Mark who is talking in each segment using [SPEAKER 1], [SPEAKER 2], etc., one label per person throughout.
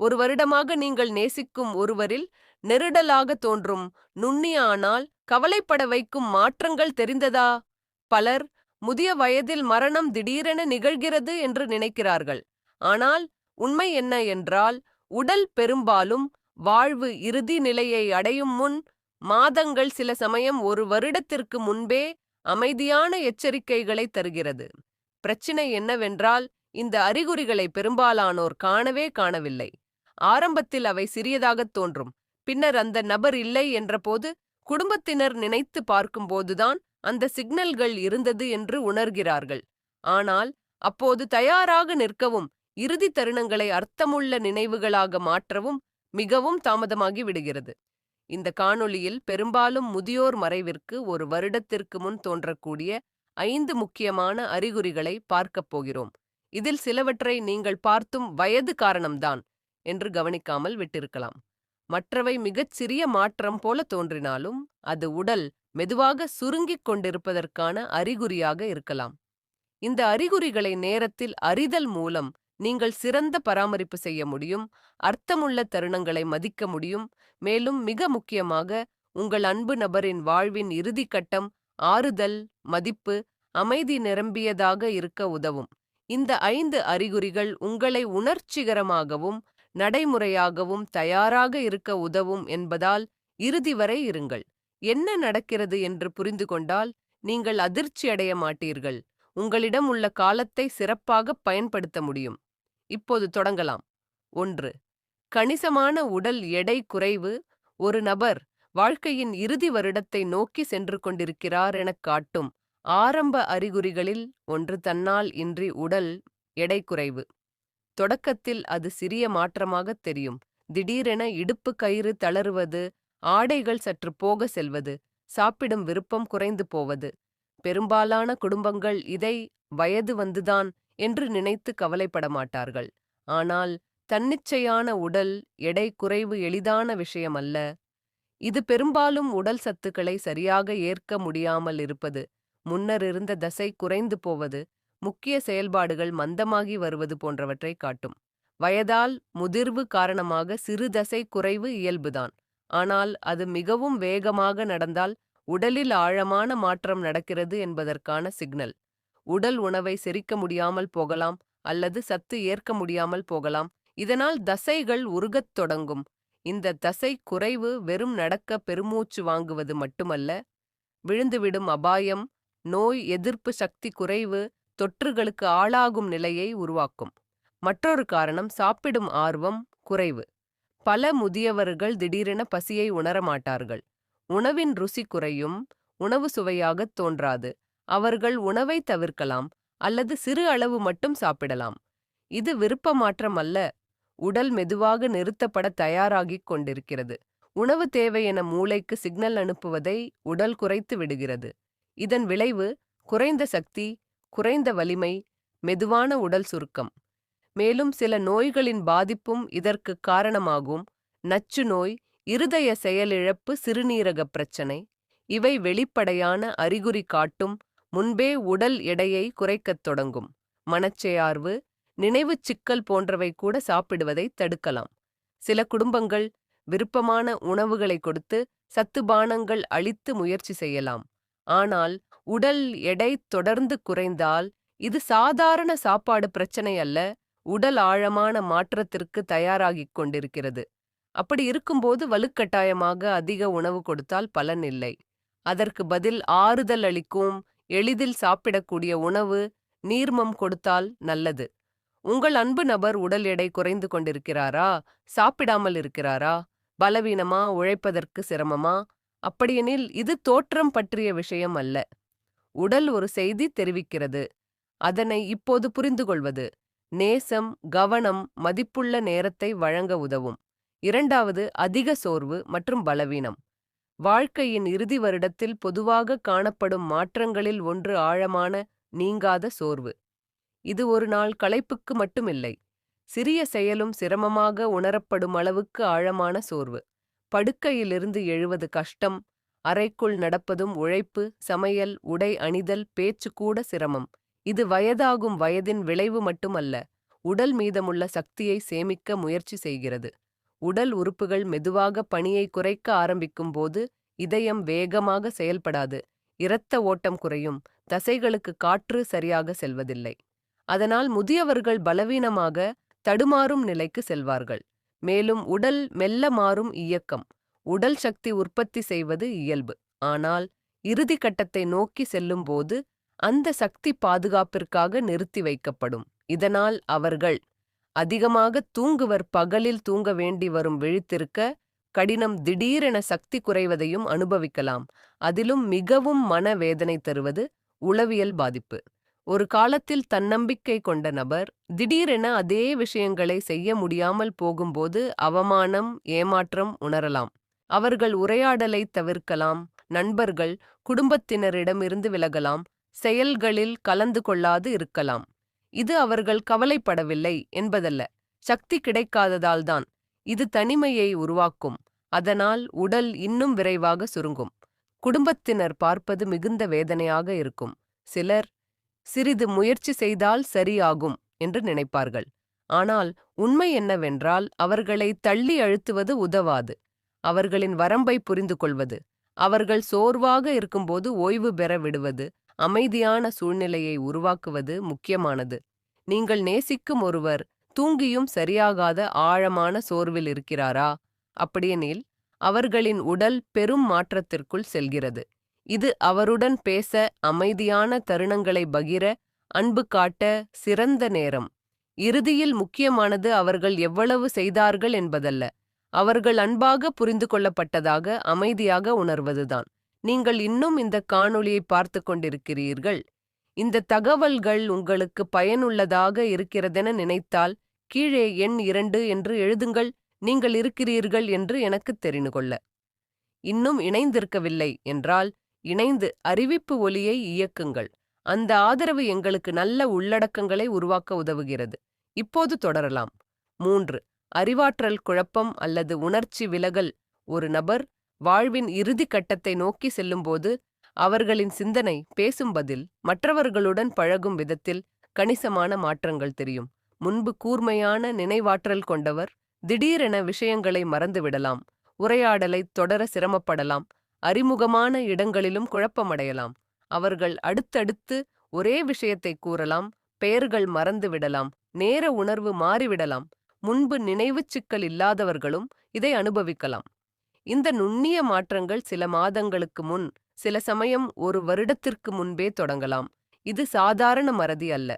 [SPEAKER 1] ஒரு வருடமாக நீங்கள் நேசிக்கும் ஒருவரில் நெருடலாக தோன்றும் நுண்ணிய ஆனால் கவலைப்பட வைக்கும் மாற்றங்கள் தெரிந்ததா? பலர் முதிய வயதில் மரணம் திடீரென நிகழ்கிறது என்று நினைக்கிறார்கள். ஆனால் உண்மை என்ன என்றால் உடல் பெரும்பாலும் வாழ்வு இறுதி நிலையை அடையும் முன் மாதங்கள் சில சமயம் ஒரு வருடத்திற்கு முன்பே அமைதியான எச்சரிக்கைகளை தருகிறது. பிரச்சினை என்னவென்றால் இந்த அறிகுறிகளை பெரும்பாலானோர் காணவே காணவில்லை. ஆரம்பத்தில் அவை சிறியதாகத் தோன்றும். பின்னர் அந்த நபர் இல்லை என்றபோது குடும்பத்தினர் நினைத்து பார்க்கும்போதுதான் அந்த சிக்னல்கள் இருந்தது என்று உணர்கிறார்கள். ஆனால் அப்போது தயாராக நிற்கவும் இறுதி தருணங்களை அர்த்தமுள்ள நினைவுகளாக மாற்றவும் மிகவும் தாமதமாகி விடுகிறது. இந்த காணொளியில் பெரும்பாலும் முதியோர் மறைவிற்கு ஒரு வருடத்திற்கு முன் தோன்றக்கூடிய ஐந்து முக்கியமான அறிகுறிகளை பார்க்கப் போகிறோம். இதில் சிலவற்றை நீங்கள் பார்த்தும் வயது காரணம்தான். என்று கவனிக்காமல் விட்டிருக்கலாம். மற்றவை மிகச் சிறிய மாற்றம் போல தோன்றினாலும் அது உடல் மெதுவாக சுருங்கிக் கொண்டிருப்பதற்கான அறிகுறியாக இருக்கலாம். இந்த அறிகுறிகளை நேரத்தில் அறிதல் மூலம் நீங்கள் சிறந்த பராமரிப்பு செய்ய முடியும் அர்த்தமுள்ள தருணங்களை மதிக்க முடியும். மேலும் மிக முக்கியமாக உங்கள் அன்பு நபரின் வாழ்வின் இறுதி கட்டம் ஆறுதல் மதிப்பு அமைதி நிரம்பியதாக இருக்க உதவும். இந்த ஐந்து அறிகுறிகள் உங்களை உணர்ச்சிகரமாகவும் நடைமுறையாகவும் தயாராக இருக்க உதவும் என்பதால் இறுதி வரை இருங்கள். என்ன நடக்கிறது என்று புரிந்து கொண்டால் நீங்கள் அதிர்ச்சியடைய மாட்டீர்கள். உங்களிடம் உள்ள காலத்தை சிறப்பாக பயன்படுத்த முடியும். இப்போது தொடங்கலாம். ஒன்று கணிசமான உடல் எடை குறைவு ஒரு நபர் வாழ்க்கையின் இறுதி வருடத்தை நோக்கி சென்று கொண்டிருக்கிறார் எனக் காட்டும் ஆரம்ப அறிகுறிகளில் ஒன்று தன்னால் இன்றி உடல் எடை குறைவு. தொடக்கத்தில் அது சிறிய மாற்றமாகத் தெரியும். திடீரென இடுப்பு கயிறு தளருவது ஆடைகள் சற்று போக செல்வது சாப்பிடும் விருப்பம் குறைந்து போவது. பெரும்பாலான குடும்பங்கள் இதை வயது வந்துதான் என்று நினைத்து கவலைப்பட மாட்டார்கள். ஆனால் தன்னிச்சையான உடல் எடை குறைவு எளிதான விஷயமல்ல. இது பெரும்பாலும் உடல் சத்துக்களை சரியாக ஏற்க முடியாமல் இருப்பது முன்னர் இருந்த தசை குறைந்து போவது முக்கிய செயல்பாடுகள் மந்தமாகி வருவது போன்றவற்றை காட்டும். வயதால் முதிர்வு காரணமாக சிறு தசை குறைவு இயல்புதான். ஆனால் அது மிகவும் வேகமாக நடந்தால் உடலில் ஆழமான மாற்றம் நடக்கிறது என்பதற்கான சிக்னல். உடல் உணவை செரிக்க முடியாமல் போகலாம் அல்லது சத்து ஏற்க முடியாமல் போகலாம். இதனால் தசைகள் உருகத் தொடங்கும். இந்த தசை குறைவு வெறும் நடக்க பெருமூச்சு வாங்குவது மட்டுமல்ல விழுந்துவிடும் அபாயம் நோய் எதிர்ப்பு சக்தி குறைவு தொற்றுகளுக்கு ஆளாகும் நிலையை உருவாக்கும். மற்றொரு காரணம் சாப்பிடும் ஆர்வம் குறைவு. பல முதியவர்கள் திடீரென பசியை உணரமாட்டார்கள் உணவின் ருசி குறையும் உணவு சுவையாகத் தோன்றாது. அவர்கள் உணவை தவிர்க்கலாம் அல்லது சிறு அளவு மட்டும் சாப்பிடலாம். இது விருப்ப மாற்றம் அல்ல உடல் மெதுவாக நிறுத்தப்பட தயாராகிக் கொண்டிருக்கிறது. உணவு தேவை என மூளைக்கு சிக்னல் அனுப்புவதை உடல் குறைத்து விடுகிறது. இதன் விளைவு குறைந்த சக்தி குறைந்த வலிமை மெதுவான உடல் சுருக்கம். மேலும் சில நோய்களின் பாதிப்பும் இதற்கு காரணமாகும். நச்சு நோய் இருதய செயலிழப்பு சிறுநீரக பிரச்சனை. இவை வெளிப்படையான அறிகுறி காட்டும் முன்பே உடல் எடையை குறைக்கத் தொடங்கும். மனச்செயார்வு நினைவுச் சிக்கல் போன்றவை கூட சாப்பிடுவதை தடுக்கலாம். சில குடும்பங்கள் விருப்பமான உணவுகளை கொடுத்து சத்துபானங்கள் அளித்து முயற்சி செய்யலாம். ஆனால் உடல் எடை தொடர்ந்து குறைந்தால் இது சாதாரண சாப்பாடு பிரச்சனை அல்ல உடல் ஆழமான மாற்றத்திற்கு தயாராகிக் கொண்டிருக்கிறது. அப்படி இருக்கும்போது வலுக்கட்டாயமாக அதிக உணவு கொடுத்தால் பலன் இல்லை. அதற்கு பதில் ஆறுதல் அளிக்கும் எளிதில் சாப்பிடக்கூடிய உணவு நீர்மம் கொடுத்தால் நல்லது. உங்கள் அன்பு நபர் உடல் எடை குறைந்து கொண்டிருக்கிறாரா? சாப்பிடாமல் இருக்கிறாரா? பலவீனமா? உழைப்பதற்கு சிரமமா? அப்படியெனில் இது தோற்றம் பற்றிய விஷயம் அல்ல. உடல் ஒரு செய்தி தெரிவிக்கிறது. அதனை இப்போது புரிந்து கொள்வது நேசம் கவனம் மதிப்புள்ள நேரத்தை வழங்க உதவும். இரண்டாவது அதிக சோர்வு மற்றும் பலவீனம். வாழ்க்கையின் இறுதி வருடத்தில் பொதுவாக காணப்படும் மாற்றங்களில் ஒன்று ஆழமான நீங்காத சோர்வு. இது ஒரு நாள் களைப்புக்கு மட்டுமில்லை. சிறிய செயலும் சிரமமாக உணரப்படும் அளவுக்கு ஆழமான சோர்வு. படுக்கையிலிருந்து எழுவது கஷ்டம் அறைக்குள் நடப்பதும் உழைப்பு சமையல் உடை அணிதல் பேச்சு கூட சிரமம். இது வயதாகும் வயதின் விளைவு மட்டுமல்ல உடல் மீதமுள்ள சக்தியை சேமிக்க முயற்சி செய்கிறது. உடல் உறுப்புகள் மெதுவாக பணியை குறைக்க ஆரம்பிக்கும் போது இதயம் வேகமாக செயல்படாது இரத்த ஓட்டம் குறையும் தசைகளுக்கு காற்று சரியாக செல்வதில்லை. அதனால் முதியவர்கள் பலவீனமாக தடுமாறும் நிலைக்கு செல்வார்கள். மேலும் உடல் மெல்ல மாறும் இயக்கம். உடல் சக்தி உற்பத்தி செய்வது இயல்பு. ஆனால் இறுதி கட்டத்தை நோக்கி செல்லும்போது அந்த சக்தி பாதுகாப்பிற்காக நிறுத்தி வைக்கப்படும். இதனால் அவர்கள் அதிகமாக தூங்குவர் பகலில் தூங்க வேண்டி வரும் விழித்திருக்க கடினம் திடீரென சக்தி குறைவதையும் அனுபவிக்கலாம். அதிலும் மிகவும் மனவேதனை தருவது உளவியல் பாதிப்பு. ஒரு காலத்தில் தன்னம்பிக்கை கொண்ட நபர் திடீரென அதே விஷயங்களை செய்ய முடியாமல் போகும்போது அவமானம் ஏமாற்றம் உணரலாம். அவர்கள் உரையாடலை தவிர்க்கலாம் நண்பர்கள் குடும்பத்தினரிடமிருந்து விலகலாம் செயல்களில் கலந்து கொள்ளாது இருக்கலாம். இது அவர்கள் கவலைப்படவில்லை என்பதல்ல சக்தி கிடைக்காததால்தான் இது தனிமையை உருவாக்கும் அதனால் உடல் இன்னும் விரைவாக சுருங்கும். குடும்பத்தினர் பார்ப்பது மிகுந்த வேதனையாக இருக்கும். சிலர் சிறிது முயற்சி செய்தால் சரியாகும் என்று நினைப்பார்கள். ஆனால் உண்மை என்னவென்றால் அவர்களை தள்ளி அழுத்துவது உதவாது. அவர்களின் வரம்பை புரிந்து கொள்வது அவர்கள் சோர்வாக இருக்கும்போது ஓய்வு பெற விடுவது அமைதியான சூழ்நிலையை உருவாக்குவது முக்கியமானது. நீங்கள் நேசிக்கும் ஒருவர் தூங்கியும் சரியாகாத ஆழமான சோர்வில் இருக்கிறாரா? அப்படியெனில் அவர்களின் உடல் பெரும் மாற்றத்திற்குள் செல்கிறது. இது அவருடன் பேச அமைதியான தருணங்களை பகிர அன்பு காட்ட சிறந்த நேரம். இறுதியில் முக்கியமானது அவர்கள் எவ்வளவு செய்தார்கள் என்பதல்ல. அவர்கள் அன்பாக புரிந்து கொள்ளப்பட்டதாக அமைதியாக உணர்வதுதான். நீங்கள் இன்னும் இந்த காணொளியை பார்த்து கொண்டிருக்கிறீர்கள். இந்த தகவல்கள் உங்களுக்கு பயனுள்ளதாக இருக்கிறதென நினைத்தால் கீழே எண் இரண்டு என்று எழுதுங்கள் நீங்கள் இருக்கிறீர்கள் என்று எனக்கு தெரிந்து கொள்ள இன்னும் இணைந்திருக்கவில்லை என்றால் இணைந்து அறிவிப்பு ஒலியை இயக்குங்கள். அந்த ஆதரவு எங்களுக்கு நல்ல உள்ளடக்கங்களை உருவாக்க உதவுகிறது. இப்போது தொடரலாம். மூன்று. அறிவாற்றல் குழப்பம் அல்லது உணர்ச்சி விலகல் ஒரு நபர் வாழ்வின் இறுதி கட்டத்தை நோக்கி செல்லும்போது அவர்களின் சிந்தனை பேசும் பதில் மற்றவர்களுடன் பழகும் விதத்தில் கணிசமான மாற்றங்கள் தெரியும். முன்பு கூர்மையான நினைவாற்றல் கொண்டவர் திடீரென விஷயங்களை மறந்துவிடலாம் உரையாடலை தொடர சிரமப்படலாம் அறிமுகமான இடங்களிலும் குழப்பமடையலாம். அவர்கள் அடுத்தடுத்து ஒரே விஷயத்தை கூறலாம் பெயர்கள் மறந்துவிடலாம் நேர உணர்வு மாறிவிடலாம். முன்பு நினைவுச் சிக்கல் இல்லாதவர்களும் இதை அனுபவிக்கலாம். இந்த நுண்ணிய மாற்றங்கள் சில மாதங்களுக்கு முன் சில சமயம் ஒரு வருடத்திற்கு முன்பே தொடங்கலாம். இது சாதாரண மறதி அல்ல.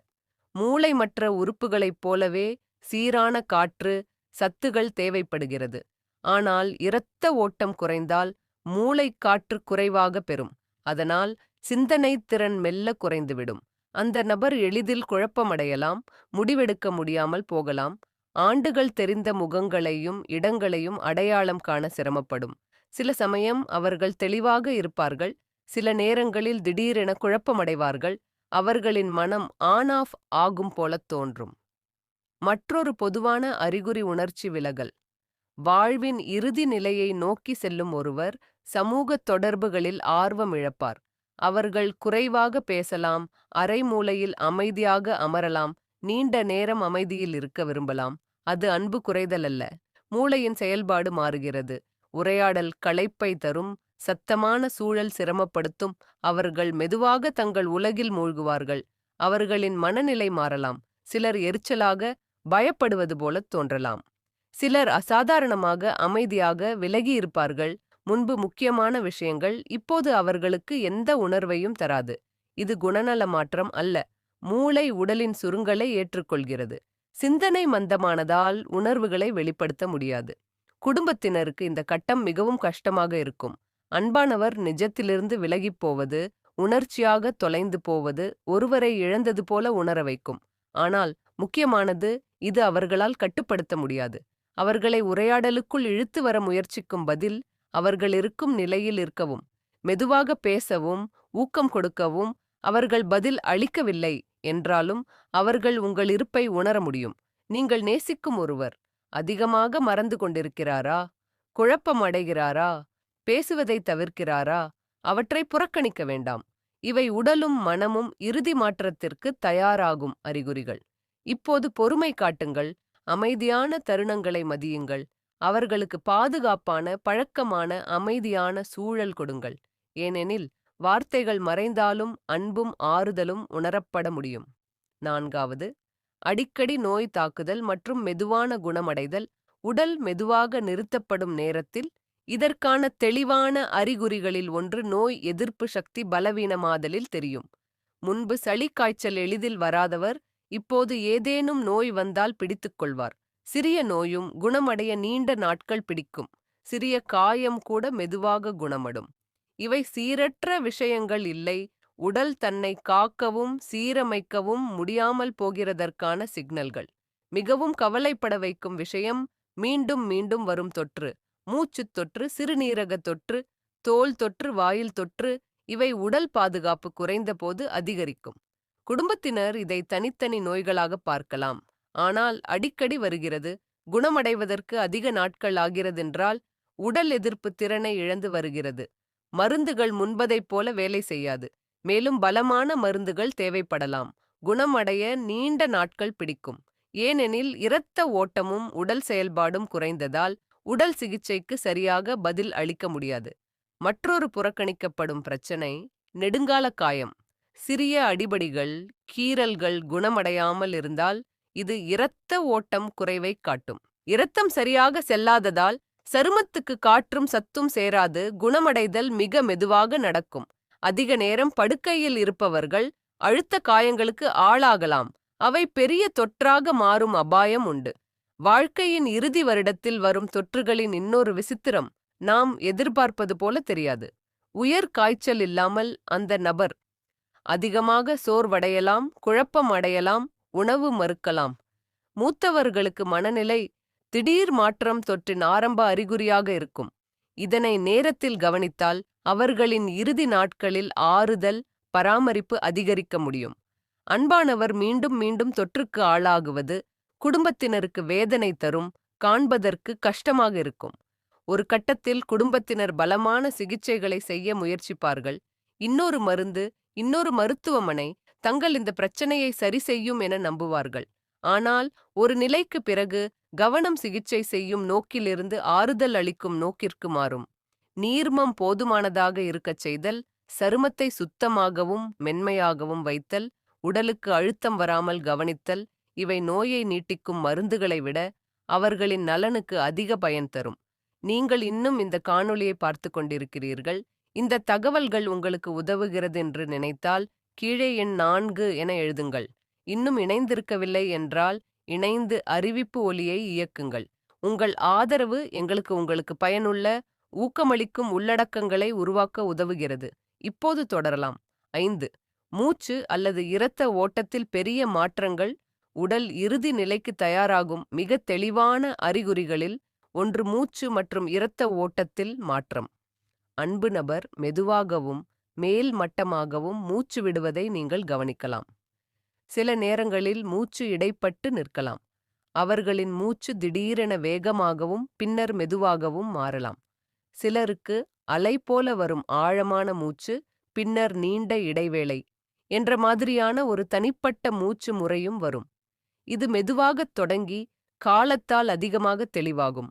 [SPEAKER 1] மூளை மற்ற உறுப்புகளைப் போலவே சீரான காற்று சத்துகள் தேவைப்படுகிறது. ஆனால் இரத்த ஓட்டம் குறைந்தால் மூளை காற்று குறைவாக பெறும். அதனால் சிந்தனை திறன் மெல்ல குறைந்துவிடும். அந்த நபர் எளிதில் குழப்பமடையலாம் முடிவெடுக்க முடியாமல் போகலாம். ஆண்டுகள் தெரிந்த முகங்களையும் இடங்களையும் அடையாளம் காண சிரமப்படும். சில சமயம் அவர்கள் தெளிவாக இருப்பார்கள் சில நேரங்களில் திடீரென குழப்பமடைவார்கள் அவர்களின் மனம் ஆன் ஆஃப் ஆகும் போலத் தோன்றும். மற்றொரு பொதுவான அறிகுறி உணர்ச்சி விலகல். வாழ்வின் இறுதி நிலையை நோக்கி செல்லும் ஒருவர் சமூக தொடர்புகளில் ஆர்வம் இழப்பார். அவர்கள் குறைவாக பேசலாம் அரைமூலையில் அமைதியாக அமரலாம் நீண்ட நேரம் அமைதியில் இருக்க விரும்பலாம். அது அன்பு குறைதல் அல்ல. மூளையின் செயல்பாடு மாறுகிறது. உரையாடல் களைப்பை தரும் சத்தமான சூழல் சிரமப்படுத்தும் அவர்கள் மெதுவாக தங்கள் உலகில் மூழ்குவார்கள். அவர்களின் மனநிலை மாறலாம். சிலர் எரிச்சலாக பயப்படுவது போலத் தோன்றலாம். சிலர் அசாதாரணமாக அமைதியாக விலகி இருப்பார்கள். முன்பு முக்கியமான விஷயங்கள் இப்போது அவர்களுக்கு எந்த உணர்வையும் தராது. இது குணநல மாற்றம் அல்ல. மூளை உடலின் சுருங்கலை ஏற்றுக்கொள்கிறது. சிந்தனை மந்தமானதால் உணர்வுகளை வெளிப்படுத்த முடியாது. குடும்பத்தினருக்கு இந்த கட்டம் மிகவும் கஷ்டமாக இருக்கும். அன்பானவர் நிஜத்திலிருந்து விலகிப் போவது உணர்ச்சியாக தொலைந்து போவது ஒருவரை இழந்தது போல உணர வைக்கும். ஆனால் முக்கியமானது இது அவர்களால் கட்டுப்படுத்த முடியாது. அவர்களை உரையாடலுக்குள் இழுத்து வர முயற்சிக்கும் பதில் அவர்கள் இருக்கும் நிலையில் இருக்கவும் மெதுவாக பேசவும் ஊக்கம் கொடுக்கவும் அவர்கள் பதில் அளிக்கவில்லை என்றாலும் அவர்கள் உங்கள் இருப்பை உணர முடியும். நீங்கள் நேசிக்கும் ஒருவர் அதிகமாக மறந்து கொண்டிருக்கிறாரா? குழப்பம் அடைகிறாரா? பேசுவதை தவிர்க்கிறாரா? அவற்றை புறக்கணிக்க வேண்டாம். இவை உடலும் மனமும் இறுதி மாற்றத்திற்கு தயாராகும் அறிகுறிகள். இப்போது பொறுமை காட்டுங்கள். அமைதியான தருணங்களை மதியுங்கள். அவர்களுக்கு பாதுகாப்பான பழக்கமான அமைதியான சூழல் கொடுங்கள். ஏனெனில் வார்த்தைகள் மறைந்தாலும் அன்பும் ஆறுதலும் உணரப்பட முடியும். நான்காவது அடிக்கடி நோய் தாக்குதல் மற்றும் மெதுவான குணமடைதல் உடல் மெதுவாக நிறுத்தப்படும் நேரத்தில் இதற்கான தெளிவான அறிகுறிகளில் ஒன்று நோய் எதிர்ப்பு சக்தி பலவீனமாதலில் தெரியும். முன்பு சளி காய்ச்சல் எளிதில் வராதவர் இப்போது ஏதேனும் நோய் வந்தால் பிடித்துக்கொள்வார். சிறிய நோயும் குணமடைய நீண்ட நாட்கள் பிடிக்கும். சிறிய காயம் கூட மெதுவாக குணமடும் இவை சீரற்ற விஷயங்கள் இல்லை. உடல் தன்னை காக்கவும் சீரமைக்கவும் முடியாமல் போகிறதற்கான சிக்னல்கள். மிகவும் கவலைப்பட வைக்கும் விஷயம் மீண்டும் மீண்டும் வரும் தொற்று. மூச்சுத் தொற்று சிறுநீரக தொற்று தோல் தொற்று வாயில் தொற்று இவை உடல் பாதுகாப்பு குறைந்தபோது அதிகரிக்கும். குடும்பத்தினர் இதை தனித்தனி நோய்களாக பார்க்கலாம். ஆனால் அடிக்கடி வருகிறது குணமடைவதற்கு அதிக நாட்கள் ஆகிறதென்றால் உடல் எதிர்ப்பு திறனை இழந்து வருகிறது. மருந்துகள் முன்பதைப் போல வேலை செய்யாது. மேலும் பலமான மருந்துகள் தேவைப்படலாம். குணமடைய நீண்ட நாட்கள் பிடிக்கும். ஏனெனில் இரத்த ஓட்டமும் உடல் செயல்பாடும் குறைந்ததால் உடல் சிகிச்சைக்கு சரியாக பதில் அளிக்க முடியாது. மற்றொரு புறக்கணிக்கப்படும் பிரச்சனை நெடுங்கால காயம். சிறிய அடிபடிகள் கீறல்கள் குணமடையாமல் இருந்தால் இது இரத்த ஓட்டம் குறைவை காட்டும். இரத்தம் சரியாக செல்லாததால் சருமத்துக்கு காற்றும் சத்தும் சேராது குணமடைதல் மிக மெதுவாக நடக்கும். அதிக நேரம் படுக்கையில் இருப்பவர்கள் அழுத்த காயங்களுக்கு ஆளாகலாம். அவை பெரிய தொற்றாக மாறும் அபாயம் உண்டு. வாழ்க்கையின் இறுதி வருடத்தில் வரும் தொற்றுகளின் இன்னொரு விசித்திரம் நாம் எதிர்பார்ப்பது போல தெரியாது. உயர் காய்ச்சல் இல்லாமல் அந்த நபர் அதிகமாக சோர்வடையலாம் குழப்பம் அடையலாம் உணவு மறுக்கலாம். மூத்தவர்களுக்கு மனநிலை திடீர் மாற்றம் தொற்றின் ஆரம்ப அறிகுறியாக இருக்கும். இதனை நேரத்தில் கவனித்தால் அவர்களின் இறுதி நாட்களில் ஆறுதல் பராமரிப்பு அதிகரிக்க முடியும். அன்பானவர் மீண்டும் மீண்டும் தொற்றுக்கு ஆளாகுவது குடும்பத்தினருக்கு வேதனை தரும் காண்பதற்கு கஷ்டமாக இருக்கும். ஒரு கட்டத்தில் குடும்பத்தினர் பலமான சிகிச்சைகளை செய்ய முயற்சிப்பார்கள். இன்னொரு மருந்து இன்னொரு மருத்துவமனை தங்கள் இந்த பிரச்சனையை சரி செய்யும் என நம்புவார்கள். ஆனால் ஒரு நிலைக்கு பிறகு கவனம் சிகிச்சை செய்யும் நோக்கிலிருந்து ஆறுதல் அளிக்கும் நோக்கிற்கு மாறும். நீர்மம் போதுமானதாக இருக்கச் செய்தல் சருமத்தை சுத்தமாகவும் மென்மையாகவும் வைத்தல் உடலுக்கு அழுத்தம் வராமல் கவனித்தல் இவை நோயை நீட்டிக்கும் மருந்துகளை விட அவர்களின் நலனுக்கு அதிக பயன் தரும். நீங்கள் இன்னும் இந்த காணொளியை பார்த்து கொண்டிருக்கிறீர்கள். இந்த தகவல்கள் உங்களுக்கு உதவுகிறது என்று நினைத்தால் கீழே எண் நான்கு என எழுதுங்கள். இன்னும் இணைந்திருக்கவில்லை என்றால் இணைந்து அறிவிப்பு ஒலியை இயக்குங்கள். உங்கள் ஆதரவு எங்களுக்கு உங்களுக்கு பயனுள்ள ஊக்கமளிக்கும் உள்ளடக்கங்களை உருவாக்க உதவுகிறது. இப்போது தொடரலாம். ஐந்து. மூச்சு அல்லது இரத்த ஓட்டத்தில் பெரிய மாற்றங்கள் உடல் இறுதி நிலைக்கு தயாராகும் மிக தெளிவான அறிகுறிகளில் ஒன்று மூச்சு மற்றும் இரத்த ஓட்டத்தில் மாற்றம். அன்பு நபர் மெதுவாகவும் மேல் மட்டமாகவும் மூச்சு விடுவதை நீங்கள் கவனிக்கலாம். சில நேரங்களில் மூச்சு இடைப்பட்டு நிற்கலாம். அவர்களின் மூச்சு திடீரென வேகமாகவும் பின்னர் மெதுவாகவும் மாறலாம். சிலருக்கு அலை போல வரும் ஆழமான மூச்சு பின்னர் நீண்ட இடைவேளை என்ற மாதிரியான ஒரு தனிப்பட்ட மூச்சு முறையும் வரும். இது மெதுவாகத் தொடங்கி காலத்தால் அதிகமாக தெளிவாகும்.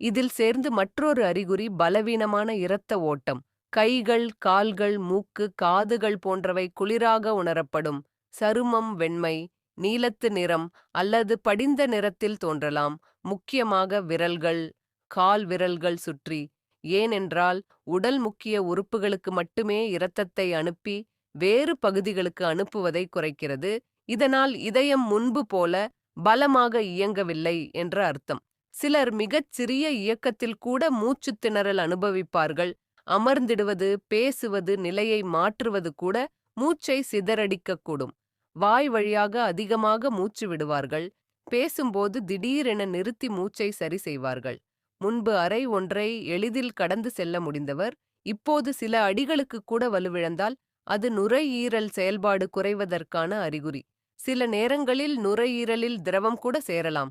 [SPEAKER 1] இதில் சேர்ந்து மற்றொரு அறிகுறி பலவீனமான இரத்த ஓட்டம் கைகள் கால்கள் மூக்கு காதுகள் போன்றவை குளிராக உணரப்படும். சருமம் வெண்மை நீலத்து நிறம் அல்லது படிந்த நிறத்தில் தோன்றலாம். முக்கியமாக விரல்கள் கால் விரல்கள் சுற்றி. ஏனென்றால் உடல் முக்கிய உறுப்புகளுக்கு மட்டுமே இரத்தத்தை அனுப்பி வேறு பகுதிகளுக்கு அனுப்புவதை குறைக்கிறது. இதனால் இதயம் முன்பு போல பலமாக இயங்கவில்லை என்ற அர்த்தம். சிலர் மிகச் சிறிய இயக்கத்தில் கூட மூச்சுத் திணறல் அனுபவிப்பார்கள். அமர்ந்திடுவது பேசுவது நிலையை மாற்றுவது கூட மூச்சை சிதறடிக்கக்கூடும். வாய் வழியாக அதிகமாக மூச்சு விடுவார்கள். பேசும்போது திடீரென நிறுத்தி மூச்சை சரி செய்வார்கள். முன்பு அறை ஒன்றை எளிதில் கடந்து செல்ல முடிந்தவர். இப்போது சில அடிகளுக்கு கூட வலுவிழந்தால் அது நுரையீரல் செயல்பாடு குறைவதற்கான அறிகுறி. சில நேரங்களில் நுரையீரலில் திரவம் கூட சேரலாம்.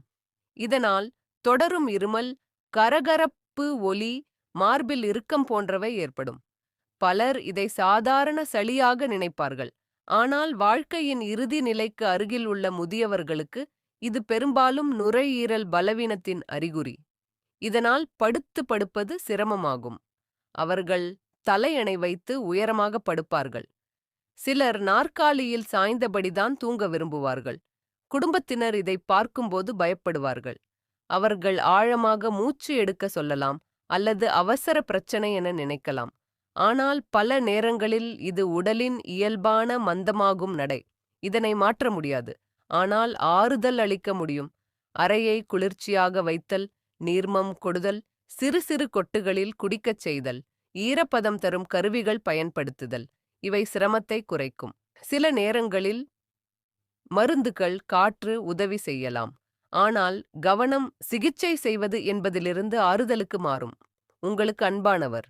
[SPEAKER 1] இதனால் தொடரும் இருமல் கரகரப்பு ஒலி மார்பில் இறுக்கம் போன்றவை ஏற்படும். பலர் இதை சாதாரண சளியாக நினைப்பார்கள். ஆனால் வாழ்க்கையின் இறுதி நிலைக்கு அருகில் உள்ள முதியவர்களுக்கு இது பெரும்பாலும் நுரையீரல் பலவீனத்தின் அறிகுறி. இதனால் படுத்து படுப்பது சிரமமாகும். அவர்கள் தலையணை வைத்து உயரமாக படுப்பார்கள். சிலர் நாற்காலியில் சாய்ந்தபடிதான் தூங்க விரும்புவார்கள். குடும்பத்தினர் இதை பார்க்கும்போது பயப்படுவார்கள். அவர்கள் ஆழமாக மூச்சு எடுக்க சொல்லலாம் அல்லது அவசர பிரச்சனை என நினைக்கலாம். ஆனால் பல நேரங்களில் இது உடலின் இயல்பான மந்தமாகும் நடை. இதனை மாற்ற முடியாது. ஆனால் ஆறுதல் அளிக்க முடியும். அறையை குளிர்ச்சியாக வைத்தல் நீர்மம் கொடுதல் சிறு சிறு கொட்டுகளில் குடிக்கச் செய்தல் ஈரப்பதம் தரும் கருவிகள் பயன்படுத்துதல் இவை சிரமத்தை குறைக்கும். சில நேரங்களில் மருந்துகள் காற்று உதவி செய்யலாம். ஆனால் கவனம் சிகிச்சை செய்வது என்பதிலிருந்து ஆறுதலுக்கு மாறும். உங்களுக்கு அன்பானவர்.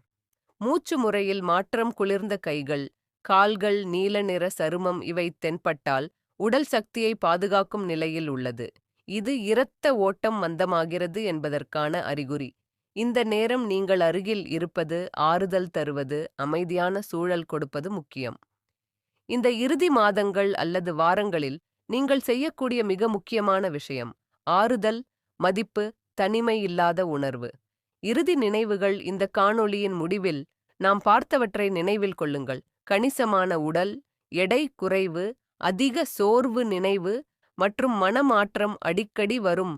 [SPEAKER 1] மூச்சு முறையில் மாற்றம் குளிர்ந்த கைகள் கால்கள் நீல நிற சருமம் இவை தென்பட்டால் உடல் சக்தியை பாதுகாக்கும் நிலையில் உள்ளது. இது இரத்த ஓட்டம் மந்தமாகிறது என்பதற்கான அறிகுறி. இந்த நேரம் நீங்கள் அருகில் இருப்பது ஆறுதல் தருவது அமைதியான சூழல் கொடுப்பது முக்கியம். இந்த இறுதி மாதங்கள் அல்லது வாரங்களில் நீங்கள் செய்யக்கூடிய மிக முக்கியமான விஷயம் ஆறுதல் மதிப்பு தனிமை இல்லாத உணர்வு. இறுதி நினைவுகள் இந்த காணொளியின் முடிவில் நாம் பார்த்தவற்றை நினைவில் கொள்ளுங்கள். கணிசமான உடல் எடை குறைவு அதிக சோர்வு நினைவு மற்றும் மனமாற்றம் அடிக்கடி வரும்.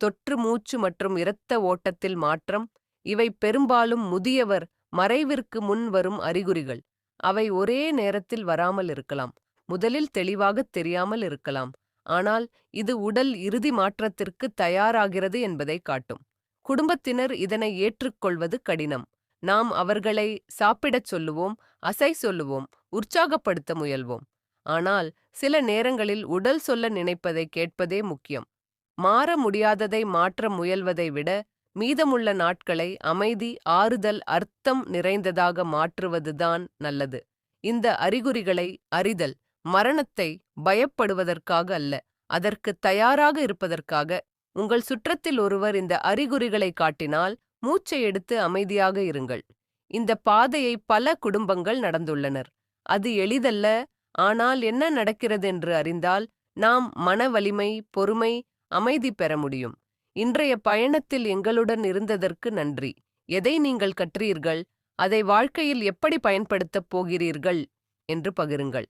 [SPEAKER 1] தொற்று மூச்சு மற்றும் இரத்த ஓட்டத்தில் மாற்றம் இவை பெரும்பாலும் முதியவர் மறைவிற்கு முன் வரும் அறிகுறிகள். அவை ஒரே நேரத்தில் வராமல் இருக்கலாம் முதலில் தெளிவாகத் தெரியாமல் இருக்கலாம். ஆனால் இது உடல் இறுதி மாற்றத்திற்கு தயாராகிறது என்பதை காட்டும். குடும்பத்தினர் இதனை ஏற்றுக்கொள்வது கடினம். நாம் அவர்களை சாப்பிடச் சொல்லுவோம் அசை சொல்லுவோம் உற்சாகப்படுத்த முயல்வோம். ஆனால் சில நேரங்களில் உடல் சொல்ல நினைப்பதை கேட்பதே முக்கியம். மாற முடியாததை மாற்ற முயல்வதை விட மீதமுள்ள நாட்களை அமைதி ஆறுதல் அர்த்தம் நிறைந்ததாக மாற்றுவதுதான் நல்லது. இந்த அறிகுறிகளை அறிதல் மரணத்தை பயப்படுவதற்காக அல்ல அதற்கு தயாராக இருப்பதற்காக உங்கள் சுற்றத்தில் ஒருவர் இந்த அறிகுறிகளை காட்டினால் மூச்சை எடுத்து அமைதியாக இருங்கள். இந்த பாதையை பல குடும்பங்கள் நடந்துள்ளனர். அது எளிதல்ல ஆனால் என்ன நடக்கிறது என்று அறிந்தால் நாம் மன வலிமை பொறுமை அமைதி பெற முடியும். இன்றைய பயணத்தில் எங்களுடன் இருந்ததற்கு நன்றி. எதை நீங்கள் கற்றீர்கள்? அதை வாழ்க்கையில் எப்படி பயன்படுத்தப் போகிறீர்கள்? என்று பகிருங்கள்.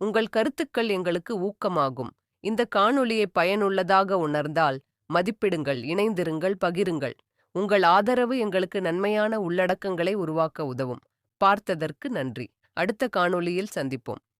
[SPEAKER 1] உங்கள் கருத்துக்கள் எங்களுக்கு ஊக்கமாகும். இந்த காணொளியை பயனுள்ளதாக உணர்ந்தால் மதிப்பிடுங்கள் இணைந்திருங்கள் பகிருங்கள். உங்கள் ஆதரவு எங்களுக்கு நன்மையான உள்ளடக்கங்களை உருவாக்க உதவும். பார்த்ததற்கு நன்றி. அடுத்த காணொளியில் சந்திப்போம்.